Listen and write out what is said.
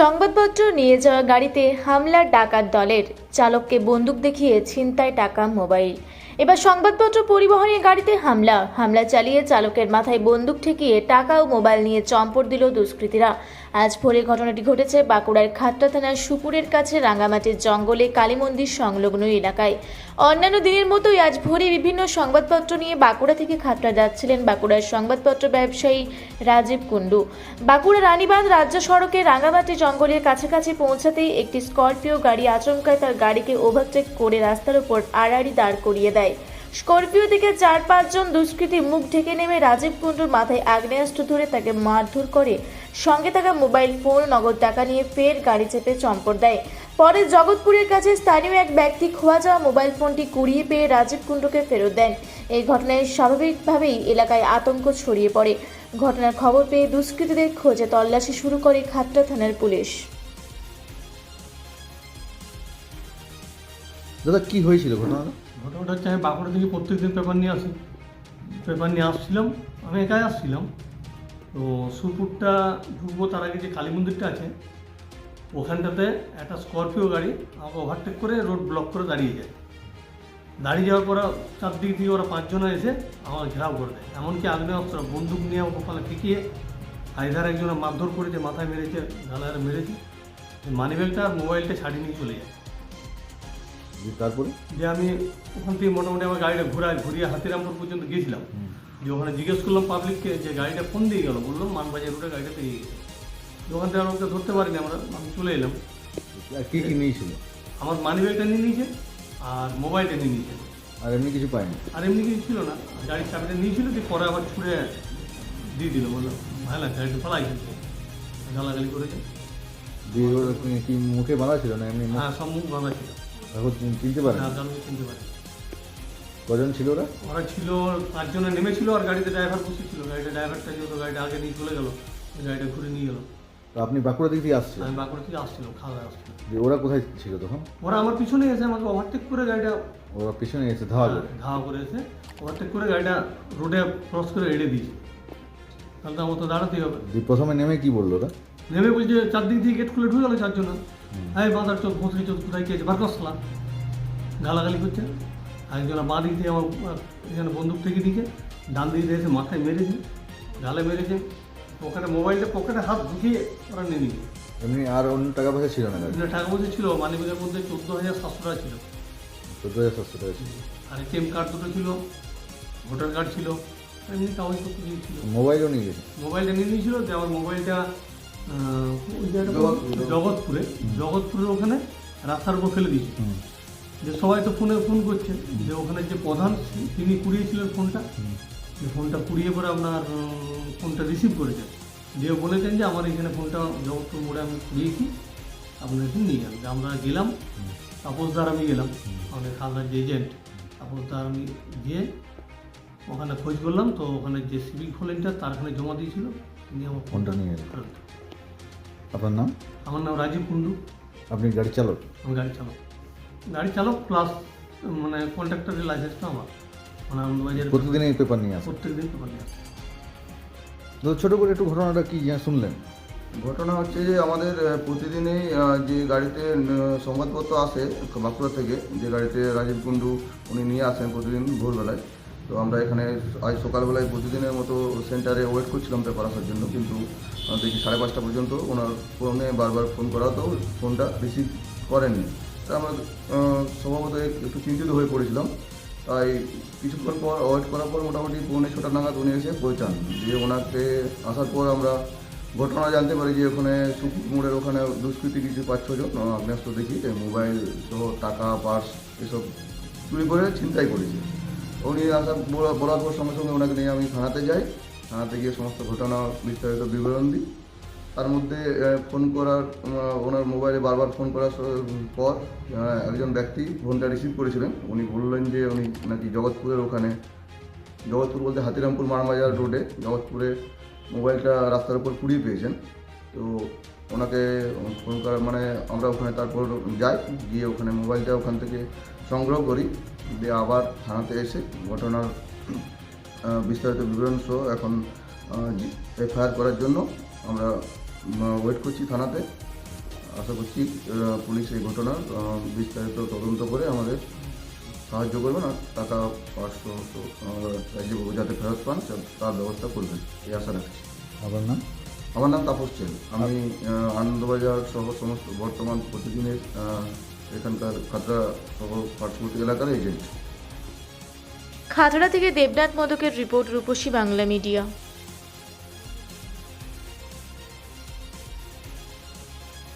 সংবাদপত্র নিয়ে যাওয়া গাড়িতে হামলা ডাকাত দলের চালককে বন্দুক দেখিয়ে ছিনতাই টাকা মোবাইল। এবার সংবাদপত্র পরিবহনের গাড়িতে হামলা। হামলা চালিয়ে চালকের মাথায় বন্দুক ঠেকিয়ে টাকা ও মোবাইল নিয়ে চম্পট দিল দুষ্কৃতীরা। আজ ভোরে ঘটনাটি ঘটেছে বাঁকুড়ার খাট্টা থানার সুপুরের কাছে রাঙ্গামাটির জঙ্গলে কালী মন্দির সংলগ্ন এলাকায়। অন্যান্য দিনের মতোই আজ ভোরে বিভিন্ন সংবাদপত্র নিয়ে বাঁকুড়া থেকে খাট্টা যাচ্ছিলেন বাঁকুড়ার সংবাদপত্র ব্যবসায়ী রাজীব কুণ্ডু। বাঁকুড়া রানীবাঁধ রাজ্য সড়কে রাঙ্গামাটি জঙ্গলের কাছাকাছি পৌঁছাতেই একটি স্করপিও গাড়ি আচমকায় তার গাড়িকে ওভারটেক করে রাস্তার উপর আড়াআড়ি দাঁড় করিয়ে দেয়। স্করপিও থেকে চার পাঁচজন দুষ্কৃতী মুখ ঢেকে নেমে রাজীব কুণ্ডুর মাথায় আগ্নেয়াস্ত্র ধরে তাকে মারধর করে। সঙ্গে থাকা মোবাইল ফোন, নগদ টাকা নিয়ে ফের গাড়ি চেপে চম্পট দেয়। পরে জগৎপুরের কাছে স্থানীয় এক ব্যক্তি খোয়া যাওয়া মোবাইল ফোনটি কুড়িয়ে পেয়ে রাজীব কুণ্ডুকে ফেরত দেন। এই ঘটনায় স্বাভাবিকভাবেই এলাকায় আতঙ্ক ছড়িয়ে পড়ে। ঘটনার খবর পেয়ে দুষ্কৃতীদের খোঁজে তল্লাশি শুরু করে খাট্টা থানার পুলিশ। দাদা, কি হয়েছিল ঘটনাটা? ঘটনাটা হচ্ছে আমি বাঁকুড়া থেকে প্রত্যেকদিন পেপার নিয়ে আসি। পেপার নিয়ে আসছিলাম, আমি একাই আসছিলাম। তো সুরপুরটা ঢুকবো তার আগে যে কালী মন্দিরটা আছে, ওখানটাতে একটা স্করপিও গাড়ি আমাকে ওভারটেক করে রোড ব্লক করে দাঁড়িয়ে যায়। দাঁড়িয়ে যাওয়ার পর চারদিক থেকে ওরা পাঁচজনে এসে আমাকে ঘেরাও করে দেয়। এমনকি আগ্নেয় অস্ত্র বন্দুক নিয়ে আমার কপালে ঠেকিয়ে আইধার একজনে মারধর করেছে, মাথায় মেরেছে গালায় মেরেছে। মানিব্যাগটা আর মোবাইলটা ছাড়িয়ে নিয়ে চলে যায়। দিয়ে তারপরে? যে আমি ওখান থেকে মোটামুটি আমার গাড়িটা ঘোরায় ঘুরিয়ে হাতিরামপুর পর্যন্ত গিয়েছিলাম যে ওখানে জিজ্ঞেস করলাম পাবলিককে যে গাড়িটা ফোন দিয়ে গেল? বললাম মানবাজার রোডে গাড়িটা পেরিয়ে গেছে। ওখান থেকে আর ওকে ধরতে পারিনি আমরা আমি চলে এলাম। আর কি কি নিয়েছিল? আমার মানি ব্যাগটা নিয়ে নিয়েছে আর মোবাইলটা নিয়ে নিয়েছে। আর এমনি কিছু পাইনি আর এমনি কিছু ছিল না। গাড়ির চাবিটা নিয়েছিল যে পরে আবার ছুঁড়ে দিয়ে দিল। বললাম ভালো লাগছে গাড়িটা পালাই কিন্তু গালাগালি করেছে। দিয়ে কি- মুখে বাঁধা ছিল না এমনি হ্যাঁ সব মুখ বাঁধা ছিল। এখন চিন- চিনতে পারেন? হ্যাঁ কারণ চিনতে পারি। কজন ছিল ওরা? ওরা ছিল পাঁচজনে নেমেছিল আর গাড়িতে ড্রাইভার বসেছিল। গাড়িটা ড্রাইভারটা যেহেতু গাড়িটা আগে নিয়ে চলে গেল। গাড়িটা ঘুরে নিয়ে গেল। তো আপনি বাঁকুড়া দিক থেকে আসছেন? আমি বাঁকুড়া থেকে আসছিলাম খাওয়া আসছিলাম। যে ওরা কোথায় ছিল তখন? ওরা আমার পিছনে এসে আমাকে ওভারটেক করে গাড়িটা ওরা পিছনে এসে ধাওয়া করে। ধাওয়া করে এসে ওভারটেক করে গাড়িটা রোডে ক্রস করে এড়ে দিয়েছে। তাহলে তো আমার তো দাঁড়াতেই হবে। প্রথমে নেমে কি বলল ওরা? নেমে বলছে চারদিক থেকে গেট খুলে ঢুকে গেলো চারজন হ্যাঁ বাঁধার চোখ ভোসরি চোখ কোথায় গিয়েছে বার করছিলাম গালাগালি করছে। একজন বাঁ দিক থেকে আমার এখানে বন্দুক থেকে দিকে ডান দিক থেকে এসে মাথায় মেরেছে। গালে মেরেছে। পকেটে মোবাইলটা পকেটে হাত ঢুকিয়ে ওরা নিয়ে নিয়েছে। এমনি আর অন্য টাকা পয়সা ছিল না টাকা পয়সা ছিল মানি ব্যাগের মধ্যে চোদ্দ হাজার সাতশো টাকা ছিল। চোদ্দ হাজার সাতশো টাকা ছিল। আর এটিএম কার্ড দুটো ছিল ভোটার কার্ড ছিল এমনি কাগজপত্র দিয়ে ছিল। মোবাইলও নিয়ে গেছে? মোবাইলটা নিয়ে নিয়েছিল যে আমার মোবাইলটা জগৎপুরে। জগৎপুরের ওখানে রাস্তার উপর ফেলে দিয়েছিল হুম। যে সবাই তো ফোনে ফোন করছে। যে ওখানে যে প্রধান তিনি কুড়িয়েছিলেন ফোনটা। যে ফোনটা কুড়িয়ে পরে আপনার ফোনটা রিসিভ করেছেন যে বলেছেন যে আমার এখানে ফোনটা জগৎপুর মোড়ে আমি কুড়িয়েছি আপনার এখানে নিয়ে যান। আমরা গেলাম তাপসদার আমি গেলাম আমাদের খালদার যে এজেন্ট তাপসদার আমি গিয়ে ওখানে খোঁজ করলাম। তো ওখানে যে সিভিক ভলেন্টিয়ার তার ওখানে জমা দিয়েছিল। তিনি আমার ফোনটা নিয়ে ফেরত। আপনার নাম? আমার নাম রাজীব কুণ্ডু। আপনি গাড়ি চালক? আমি গাড়ি চালক। গাড়ি চালক প্লাস মানে কন্ট্রাক্টরের লাইসেন্সটা আমার। মানে আনন্দবাজারের প্রতিদিন এই পেপার নিয়ে আসেন? প্রত্যেক দিন পেপার নিয়ে আসি। তো ছোট করে একটু ঘটনাটা কি শুনলেন? ঘটনা হচ্ছে যে আমাদের প্রতিদিনই যে গাড়িতে সংবাদপত্র আসে বাঁকুড়া থেকে যে গাড়িতে রাজীব কুণ্ডু উনি নিয়ে আসেন প্রতিদিন ভোরবেলায়। তো আমরা এখানে আজ সকালবেলায় প্রতিদিনের মতো সেন্টারে ওয়েট করছিলাম পেপার আসার জন্য কিন্তু দেখি সাড়ে পাঁচটা পর্যন্ত ওনার ফোনে বারবার ফোন করা তো ফোনটা রিসিভ করেননি তা আমরা স্বভাবত একটু চিন্তিত হয়ে পড়েছিলাম। তাই কিছুক্ষণ পর ওয়েট করার পর মোটামুটি পৌনে ছটা নাগাদ উনি এসে পৌঁছান। দিয়ে ওনাকে আসার পর আমরা ঘটনা জানতে পারি যে ওখানে মোড়ের ওখানে দুষ্কৃতী কিছু পাঁচ ছজন আহ, আগ্নেয়াস্ত্র দেখি যে মোবাইল সহ টাকা পার্স এসব চুরি করে ছিনতাই করেছে। উনি আসা বলা- বলার পর সঙ্গে সঙ্গে ওনাকে নিয়ে আমি থানাতে যাই। থানাতে গিয়ে সমস্ত ঘটনা বিস্তারিত বিবরণ দিই। তার মধ্যে ফোন করার ওনার মোবাইলে বারবার ফোন করার পর একজন ব্যক্তি ফোনটা রিসিভ করেছিলেন। উনি বললেন যে, উনি নাকি জগৎপুরের ওখানে, জগৎপুর বলতে হাতিরামপুর মারবাজার রোডে জগৎপুরে মোবাইলটা রাস্তার উপর কুড়িয়ে পেয়েছেন। তো ওনাকে ফোন করার মানে আমরা ওখানে তারপর যাই, গিয়ে ওখানে মোবাইলটা ওখান থেকে সংগ্রহ করি। দিয়ে আবার থানাতে এসে ঘটনার বিস্তারিত বিবরণ সহ এখন এফআইআর করার জন্য আমরা ওয়েট করছি থানাতে। আশা করছি পুলিশ এই ঘটনার বিস্তারিত তদন্ত করে আমাদের সাহায্য করবেন আর টাকা পাঁচশো যাতে ফেরত পান তার ব্যবস্থা করবেন। এই আশা রাখছি। আপনার নাম? আমার নাম তাপস চেন আমি আনন্দবাজার সহ সমস্ত বর্তমান প্রতিদিনের এখানকার খাতড়া সহ পার্শ্ববর্তী এলাকার এজেন্ট খাতড়া থেকে দেবনাথ মদকের রিপোর্ট রূপসী বাংলা মিডিয়া।